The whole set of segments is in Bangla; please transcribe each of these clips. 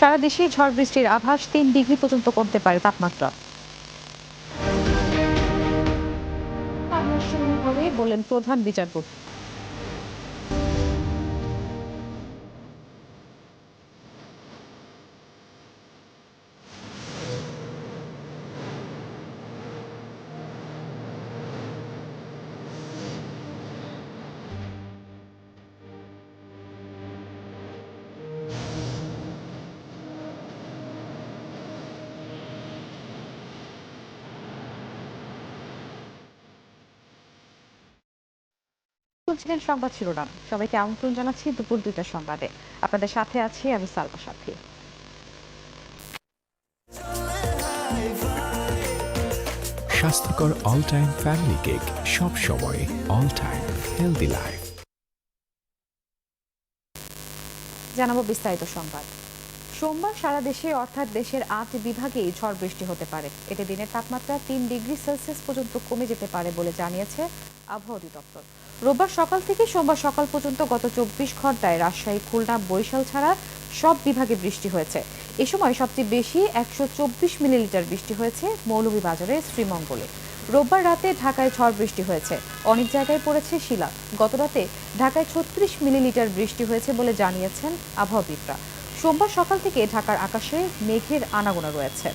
সারা দেশে ঝড় বৃষ্টির আভাস তিন ডিগ্রি পর্যন্ত কমতে পারে তাপমাত্রা। বলেন প্রধান বিচারপতি। শুনছিলেন সংবাদ শিরোনাম। সবাইকে আমন্ত্রণ জানাচ্ছি দুপুর দুইটার সংবাদে। আপনাদের সাথে আছি আমি সালমা সাথী। স্বাস্থ্যকর অল টাইম ফ্যামিলি কেক সব সময় অল টাইম হেলদি লাইফ জানাব বিস্তারিত সংবাদ। সোমবার সারা দেশে অর্থাৎ দেশের আট বিভাগেই ঝড় বৃষ্টি হতে পারে। এতে দিনের তাপমাত্রা তিন ডিগ্রি সেলসিয়াস পর্যন্ত কমে যেতে পারে বলে জানিয়েছে আবহাওয়া অধিদপ্তর। রোববার সকাল থেকে সোমবার সকাল পর্যন্ত গত চব্বিশ ঘন্টায় রাজশাহী, খুলনা, বরিশাল ছাড়া সব বিভাগে বৃষ্টি হয়েছে। এ সময় সবচেয়ে বেশি একশো চব্বিশ মিলিলিটার বৃষ্টি হয়েছে মৌলভীবাজারের শ্রীমঙ্গলে। রোববার রাতে ঢাকায় ঝড় বৃষ্টি হয়েছে। অনেক জায়গায় পড়েছে শিলা। গতরাতে ঢাকায় ছত্রিশ মিলিলিটার বৃষ্টি হয়েছে বলে জানিয়েছেন আবহাওয়াবিদরা। সোমবার সকাল থেকে ঢাকার আকাশে মেঘের আনাগোনা রয়েছে।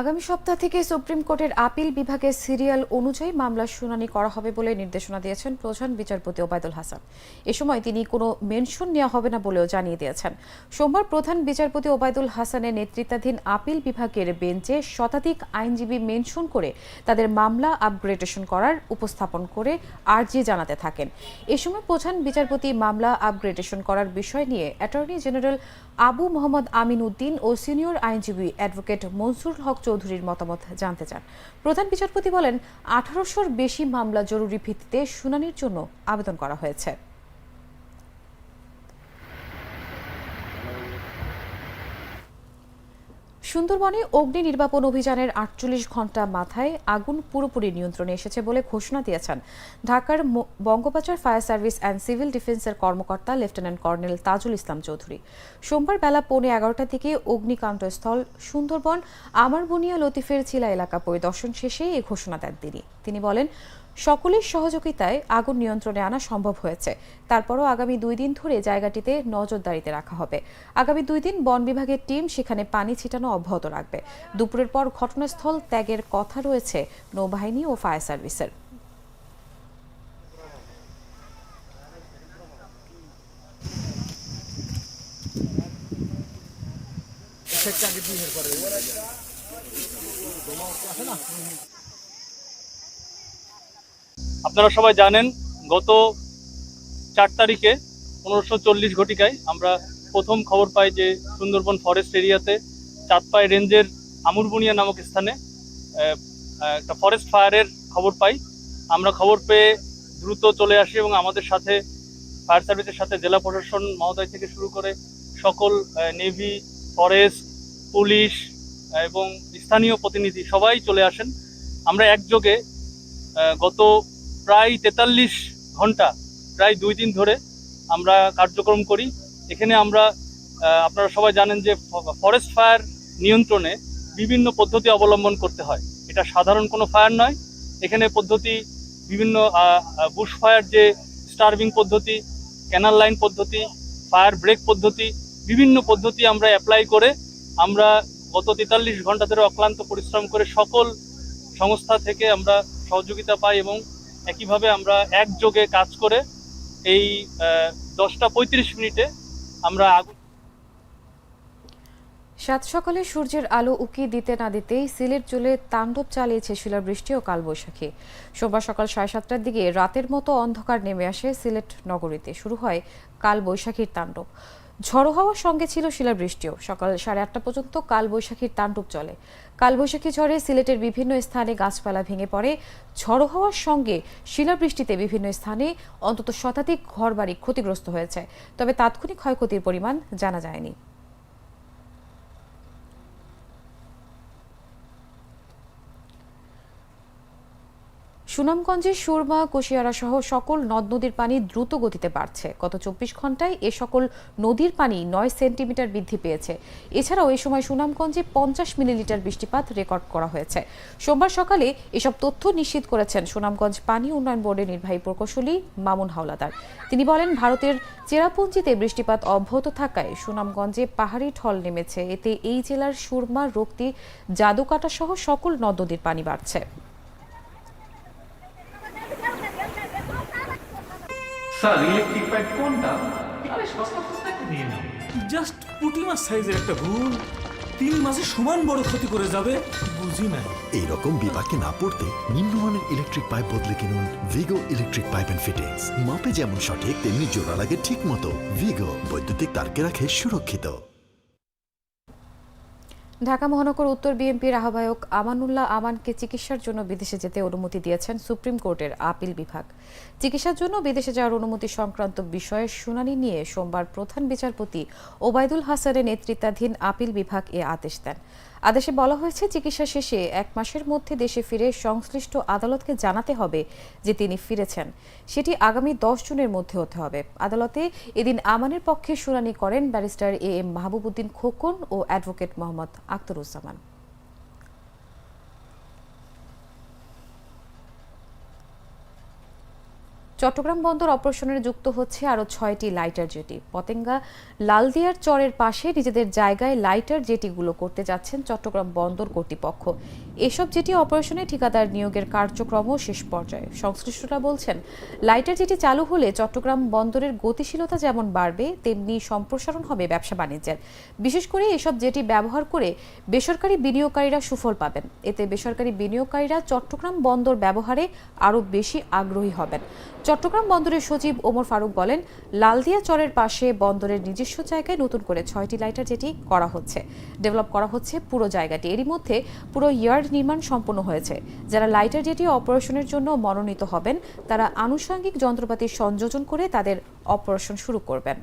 আগামী সপ্তাহ থেকে সুপ্রিম কোর্টের আপিল বিভাগে সিরিয়াল অনুযায়ী মামলার শুনানি করা হবে বলে নির্দেশনা দিয়েছেন প্রধান বিচারপতি ওবায়দুল হাসান। এ সময় তিনি কোনো মেনশন নেওয়া হবে না বলেও জানিয়ে দিয়েছেন। সোমবার প্রধান বিচারপতি ওবায়দুল হাসানের নেতৃত্বাধীন আপিল বিভাগের বেঞ্চে শতাধিক আইনজীবী মেনশন করে তাদের মামলা আপগ্রেডেশন করার উপস্থাপন করে আর্জি জানাতে থাকেন। এ সময় প্রধান বিচারপতি মামলা আপগ্রেডেশন করার বিষয় নিয়ে অ্যাটর্নি জেনারেল আবু মোহাম্মদ আমিন উদ্দিন ও সিনিয়র আইনজীবী অ্যাডভোকেট মনসুর হক চৌধুরীর মতামত জানতে চান। প্রধান বিচারপতি বলেন, আঠারোশোর বেশি মামলা জরুরি ভিত্তিতে শুনানির জন্য আবেদন করা হয়েছে। সুন্দরবনে অগ্নি নির্বাপন অভিযানের আটচল্লিশ ঘণ্টা মাথায় আগুন পুরোপুরি নিয়ন্ত্রণে এসেছে বলে ঘোষণা দিয়েছেন ঢাকার Bangabazar fire service and civil ডিফেন্সের কর্মকর্তা লেফটেন্যান্ট কর্নেল তাজুল ইসলাম চৌধুরী। সোমবার বেলা পৌনে এগারোটা থেকে অগ্নিকাণ্ডস্থল সুন্দরবন, আমারবুনিয়া লতিফের চিলা এলাকা পরিদর্শন শেষে এই ঘোষণা দেন তিনি। তিনি বলেন সকলের সহযোগিতায় আগুন নিয়ন্ত্রণে আনা সম্ভব হয়েছে। তারপরও আগামী দুই দিন ধরে জায়গাটিতে নজরদারিতে রাখা হবে। আগামী দুই দিন বন বিভাগের টিম সেখানে পানি ছিটানো অব্যাহত রাখবে। দুপুরের পর ঘটনাস্থল ত্যাগের কথা রয়েছে নৌবাহিনী ও ফায়ার সার্ভিসের। আপনারা সবাই জানেন, গত চার তারিখে পনেরোশো চল্লিশ ঘটিকায় আমরা প্রথম খবর পাই যে সুন্দরবন ফরেস্ট এরিয়াতে চাঁদপাই রেঞ্জের আমুরবুনিয়া নামক স্থানে একটা ফরেস্ট ফায়ারের খবর পাই। আমরা খবর পেয়ে দ্রুত চলে আসি এবং আমাদের সাথে ফায়ার সার্ভিসের সাথে জেলা প্রশাসন মহোদয় থেকে শুরু করে সকল নেভি ফরেস্ট পুলিশ এবং স্থানীয় প্রতিনিধি সবাই চলে আসেন। আমরা একযোগে গত প্রায় তেতাল্লিশ ঘণ্টা, প্রায় দুই দিন ধরে আমরা কার্যক্রম করি। এখানে আমরা আপনারা সবাই জানেন যে ফরেস্ট ফায়ার নিয়ন্ত্রণে বিভিন্ন পদ্ধতি অবলম্বন করতে হয়। এটা সাধারণ কোনো ফায়ার নয়। এখানে পদ্ধতি বিভিন্ন বুশ ফায়ার যে স্টারভিং পদ্ধতি ক্যানাল লাইন পদ্ধতি ফায়ার ব্রেক পদ্ধতি, বিভিন্ন পদ্ধতি আমরা অ্যাপ্লাই করে আমরা গত তেতাল্লিশ ঘণ্টা ধরে অক্লান্ত পরিশ্রম করে সকল সংস্থা থেকে আমরা সহযোগিতা পাই এবং একইভাবে আমরা একযোগে কাজ করে এই দশটা পঁয়ত্রিশ মিনিটে আমরা আগুন সাত সকালে সূর্যের আলো উকি দিতে না দিতেই সিলেট জুলে তাণ্ডব চালিয়েছে শিলাবৃষ্টি ও কালবৈশাখী। সোমবার সকাল সাড়ে সাতটার দিকে রাতের মতো অন্ধকার নেমে আসে সিলেট নগরীতে। শুরু হয় কালবৈশাখীর তাণ্ডব। ঝড়ো হওয়ার সঙ্গে ছিল শিলাবৃষ্টিও। সকাল সাড়ে আটটা পর্যন্ত কালবৈশাখীর তাণ্ডব চলে। কালবৈশাখী ঝড়ে সিলেটের বিভিন্ন স্থানে গাছপালা ভেঙে পড়ে। ঝড়ো হওয়ার সঙ্গে শিলাবৃষ্টিতে বিভিন্ন স্থানে অন্তত শতাধিক ঘরবাড়ি ক্ষতিগ্রস্ত হয়েছে। তবে তাৎক্ষণিক ক্ষয়ক্ষতির পরিমাণ জানা যায়নি। সুনামগঞ্জের সুরমা, কুশিয়ারা সহ সকল নদ নদীর পানি দ্রুত গতিতে বাড়ছে। গত চব্বিশ ঘন্টায় এ সকল নদীর পানি নয় সেন্টিমিটার বৃদ্ধি পেয়েছে। এছাড়াও এ সময় সুনামগঞ্জে পঞ্চাশ মিলিলিটার বৃষ্টিপাত রেকর্ড করা হয়েছে। সোমবার সকালে এসব তথ্য নিশ্চিত করেছেন সুনামগঞ্জ পানি উন্নয়ন বোর্ডের নির্বাহী প্রকৌশলী মামুন হাওলাদার। তিনি বলেন, ভারতের চেরাপুঞ্জিতে বৃষ্টিপাত অব্যাহত থাকায় সুনামগঞ্জে পাহাড়ি ঢল নেমেছে। এতে এই জেলার সুরমা, রক্তি, জাদুকাটা সহ সকল নদ নদীর পানি বাড়ছে। স্যার ইলেকট্রিক পাইপ কোনটা? আরে সস্তা সস্তা একটা নিয়ে নাও। জাস্ট পুঁটি মাছ সাইজের একটা ভুল। তিন মাসে সমান বড় ক্ষতি করে যাবে বুঝি না এই রকম বিপাকে না পড়তে নিম্নমানের ইলেকট্রিক পাইপ বদলে কিনুন Vigo electric pipe and fittings মাপে যেমন সঠিক তেমনি জোড়া লাগে ঠিক মতো ভিগো বৈদ্যুতিক তারকে রাখে সুরক্ষিত। ঢাকা মহানগর উত্তর বিএনপির আহ্বায়ক আমানুল্লাহ আমানকে চিকিৎসার জন্য বিদেশে যেতে অনুমতি দিয়েছেন সুপ্রিম কোর্টের আপিল বিভাগ। চিকিৎসার জন্য বিদেশে যাওয়ার অনুমতি সংক্রান্ত বিষয়ে শুনানি নিয়ে সোমবার প্রধান বিচারপতি ওবায়দুল হাসানের নেতৃত্বাধীন আপিল বিভাগ এ আদেশ দেন। আদেশে বলা হয়েছে, চিকিৎসা শেষে এক মাসের মধ্যে দেশে ফিরে সংশ্লিষ্ট আদালতকে জানাতে হবে যে তিনি ফিরেছেন। সেটি আগামী দশ জুনের মধ্যে হতে হবে। আদালতে এদিন আমানের পক্ষে শুনানি করেন barrister A M Mahbubuddin Khokon O advocate Mohammad Akhtaruzzaman Chattogram বন্দর অপারেশনের যুক্ত হচ্ছে আরও ছয়টি লাইটার জেটি। পতেঙ্গা লালদিয়ার চরের পাশে নিজেদের জায়গায় লাইটার জেটিগুলো করতে যাচ্ছেন চট্টগ্রাম বন্দর কর্তৃপক্ষ। এসব জেটি অপারেশনে ঠিকাদার নিয়োগের কার্যক্রম শেষ পর্যায়ে। সংশ্লিষ্টরা বলছেন, লাইটার জেটি চালু হলে চট্টগ্রাম বন্দরের গতিশীলতা যেমন বাড়বে, তেমনি সম্প্রসারণ হবে ব্যবসা বাণিজ্যের। বিশেষ করে এসব জেটি ব্যবহার করে বেসরকারি বিনিয়োগকারীরা সুফল পাবেন। এতে বেসরকারি বিনিয়োগকারীরা চট্টগ্রাম বন্দর ব্যবহারে আরও বেশি আগ্রহী হবেন। চট্টগ্রাম বন্দরের সচিব ওমর ফারুক বলেন, লালদিয়া চরের পাশে বন্দরের নিজস্ব জায়গায় নতুন করে ছয়টি লাইটার যেটি করা হচ্ছে। ডেভেলপ করা হচ্ছে পুরো জায়গাটি। এরই মধ্যে পুরো ইয়ার্ড নির্মাণ সম্পন্ন হয়েছে। যারা লাইটার জেটি অপারেশনের জন্য মনোনীত হবেন, তারা আনুষঙ্গিক যন্ত্রপাতি সংযোজন করে তাদের অপারেশন শুরু করবেন।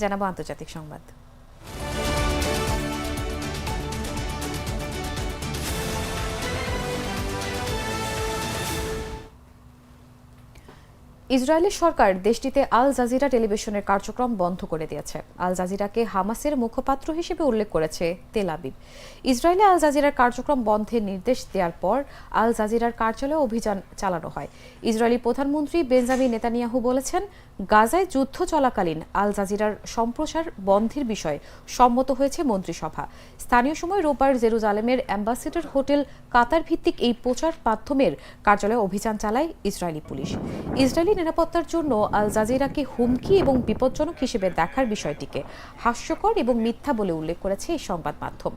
জানাব আন্তর্জাতিক সংবাদ। ইসরায়েলের সরকার দেশটিতে আল জাজিরা টেলিভিশনের কার্যক্রম বন্ধ করে দিয়েছে। আল জাজিরাকে হামাসের মুখপাত্র হিসেবে উল্লেখ করেছে তেল আবিব। ইসরায়েলে আল জাজিরার কার্যক্রম বন্ধের নির্দেশ দেওয়ার পর আল জাজিরার কার্যালয়ে অভিযান চালানো হয়। ইসরায়েলি প্রধানমন্ত্রী বেঞ্জামিন নেতানিয়াহু বলেছেন গাজায় যুদ্ধ চলাকালীন আল জাজিরার সম্প্রসার বন্ধের বিষয়ে সম্মত হয়েছে মন্ত্রিসভা। স্থানীয় সময় রোববার জেরুজালেমের অ্যাম্বাসেডর হোটেল কাতার ভিত্তিক এই প্রচার মাধ্যমের কার্যালয়ে অভিযান চালায় ইসরায়েলি পুলিশ। ইসরায়েলি নিরাপত্তার জন্য আল জাজিরাকে হুমকি এবং বিপজ্জনক হিসেবে দেখার বিষয়টিকে হাস্যকর এবং মিথ্যা বলে উল্লেখ করেছে এই সংবাদ মাধ্যম।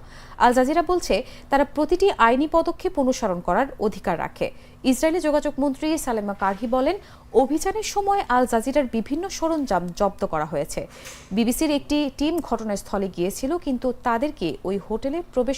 আল জাজিরা বলছে, তারা প্রতিটি আইনি পদক্ষেপ অনুসরণ করার অধিকার রাখে। ইসরায়েলি যোগাযোগ মন্ত্রী সালেমা কার্হি বলেন, অভিযানের সময় আল জাজিরার বিভিন্ন সরঞ্জাম জব্দ করা হয়েছে। বিবিসির একটি টিম ঘটনাস্থলে গিয়েছিল, কিন্তু তাদেরকে ওই হোটেলে প্রবেশ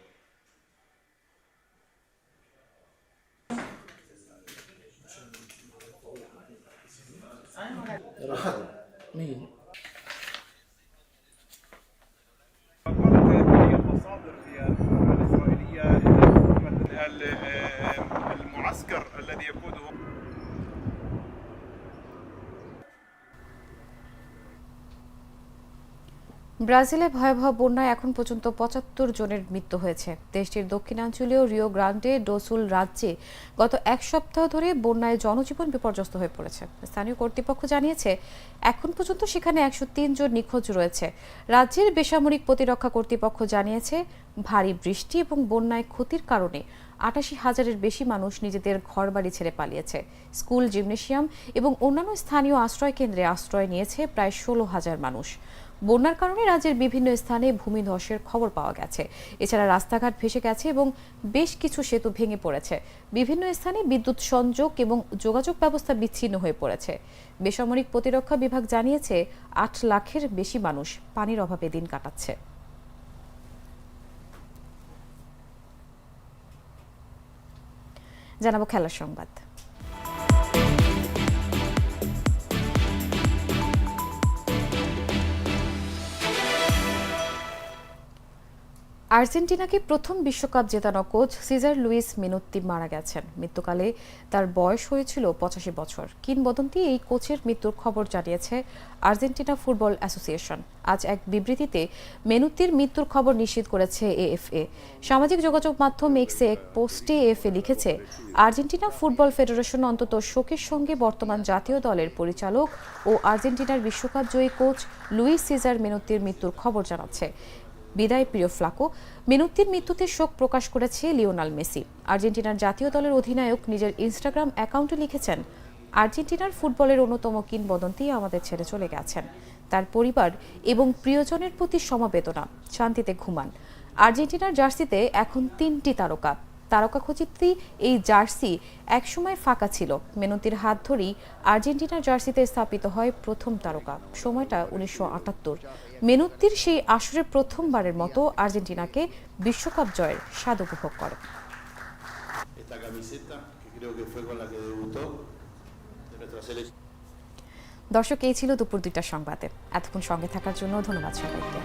مين ব্রাজিলে ভয়াবহ বন্যায় এখন পর্যন্ত পঁচাত্তর জনের মৃত্যু হয়েছে। দেশটির দক্ষিণাঞ্চলীয় রিও গ্রান্ডে ডোসুল রাজ্যে গত এক সপ্তাহ ধরে বন্যায় জনজীবন বিপর্যস্ত হয়ে পড়েছে। স্থানীয় কর্তৃপক্ষ জানিয়েছে, এখন পর্যন্ত সেখানে একশো তিন জন নিখোঁজ রয়েছে। রাজ্যের বেসামরিক প্রতিরক্ষা কর্তৃপক্ষ জানিয়েছে, ভারী বৃষ্টি এবং বন্যায় ক্ষতির কারণে আটাশি হাজারের বেশি মানুষ নিজেদের ঘরবাড়ি ছেড়ে পালিয়েছে। স্কুল, জিমনেশিয়াম এবং অন্যান্য স্থানীয় আশ্রয় কেন্দ্রে আশ্রয় নিয়েছে প্রায় ষোলো হাজার মানুষ। বন্যার কারণে রাজ্যের বিভিন্ন স্থানে ভূমি ধসের খবর পাওয়া গেছে। এছাড়া রাস্তাঘাট ভেসে গেছে এবং বেশ কিছু সেতু ভেঙে পড়েছে। বিভিন্ন স্থানে বিদ্যুৎ সংযোগ এবং যোগাযোগ ব্যবস্থা বিচ্ছিন্ন হয়ে পড়েছে। বেসামরিক প্রতিরক্ষা বিভাগ জানিয়েছে, আট লাখের বেশি মানুষ পানির অভাবে দিন কাটাচ্ছে। জানাব খেলার সংবাদ। আর্জেন্টিনাকে প্রথম বিশ্বকাপ জেতানো কোচ সিজার লুইস মিনুত্তি মারা গেছেন। মৃত্যুকালে তার বয়স হয়েছিল পঁচাশি বছর। কিংবদন্তি এই কোচের মৃত্যুর খবর জানিয়েছে আর্জেন্টিনা ফুটবল অ্যাসোসিয়েশন। আজ এক বিবৃতিতে মেনুত্তির মৃত্যুর খবর নিশ্চিত করেছে এএফএ। সামাজিক যোগাযোগ মাধ্যম এক্সে এক পোস্টে এএফএ লিখেছে, আর্জেন্টিনা ফুটবল ফেডারেশন অন্তত শোকের সঙ্গে বর্তমান জাতীয় দলের পরিচালক ও আর্জেন্টিনার বিশ্বকাপ জয়ী কোচ লুইস সিজার মেনুত্তির মৃত্যুর খবর জানাচ্ছে। বিদায়, প্রিয় ফ্লাকো। মিনুত্তির মৃত্যুতে শোক প্রকাশ করেছে লিওনাল মেসি। আর্জেন্টিনার জাতীয় দলের অধিনায়ক নিজের ইনস্টাগ্রাম অ্যাকাউন্টে লিখেছেন, আর্জেন্টিনার ফুটবলের অন্যতম কিংবদন্তি আমাদের ছেড়ে চলে গেছেন। তার পরিবার এবং প্রিয়জনের প্রতি সমবেদনা। শান্তিতে ঘুমান। আর্জেন্টিনার জার্সিতে এখন তিনটি তারকা। তারকা খচিত্রী এই জার্সি একসময় ফাঁকা ছিল। মেনুতির হাত ধরেই আর্জেন্টিনার জার্সিতে স্থাপিত হয় প্রথম তারকা। সময়টা উনিশশো আটাত্তর। মেনুত্তির সেই আসরে প্রথমবারের মতো আর্জেন্টিনাকে বিশ্বকাপ জয়ের স্বাদ উপভোগ করে. দর্শক এই ছিল দুপুর দুইটা সংবাদে। এতক্ষণ সঙ্গে থাকার জন্য ধন্যবাদ সবাইকে।